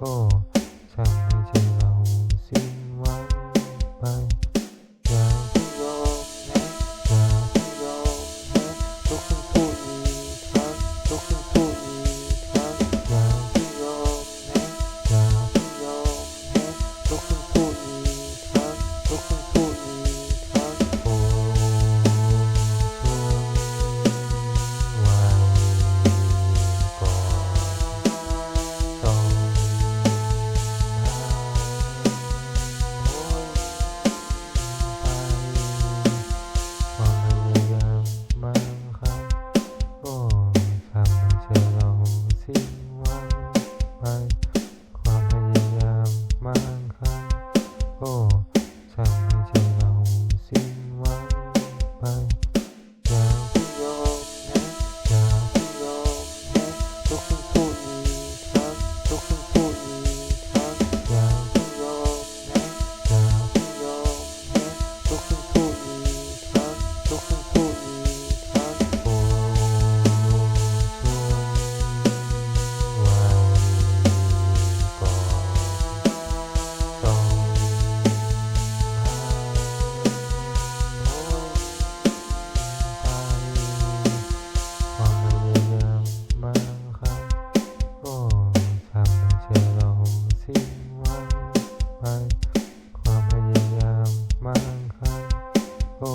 哦。哦 สิ่งมากมายความพยายามมากมายโอ้